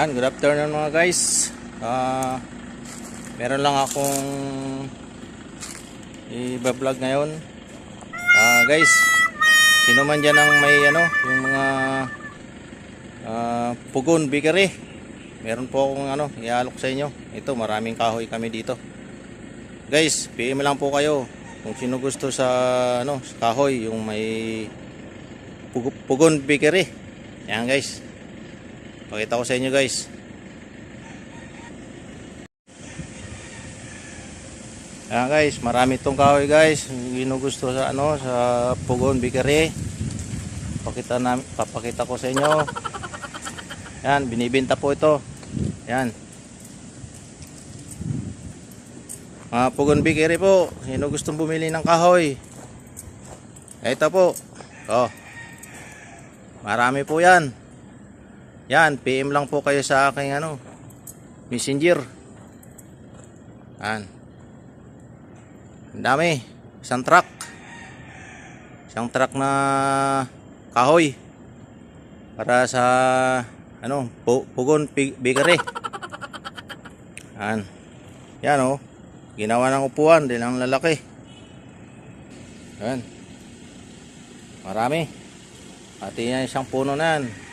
Yan, good afternoon mga guys. Ah, meron lang akong i-vlog ngayon. Ah, guys, sino man dyan ang may ano, yung mga ah, pugon bakery. Meron po akong ano, ialok sa inyo. Ito, maraming kahoy kami dito. Guys, PM lang po kayo kung sino gusto sa ano, sa kahoy yung may pug- pugon bakery. Yan guys. Pakita ko sa inyo guys. Ayan guys, marami itong kahoy guys. Ginugusto sa ano sa Pugon Bakery. Pakita namin, papakita ko sa inyo. Yan, binibenta po ito. Yan. Mga Pugon Bakery po. Sino gustong bumili ng kahoy? Ito po. Oh. Marami po 'yan. Yan, PM lang po kayo sa aking ano, messenger. Yan. Ang dami. Isang truck. Isang truck na kahoy. Para sa ano, pu- Pugon Bakery. Yan. Yan oh. Ginawa ng upuan din ang lalaki. Yan. Marami. Pati yan isang puno na yan.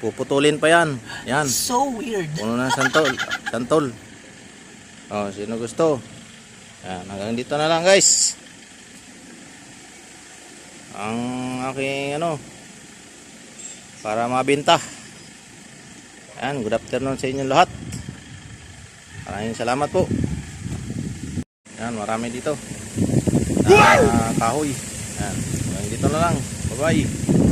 Puputulin pa yan. Yan. So weird. Puno ng santol. Santol. Oh, sino gusto? Yan, hanggang dito na lang guys. Ang aking ano para mabenta. Yan, good afternoon sa inyo lahat. Maraming salamat po. Yan, marami dito. Ah, kahoy. Yan, hanggang dito na lang. Bye-bye.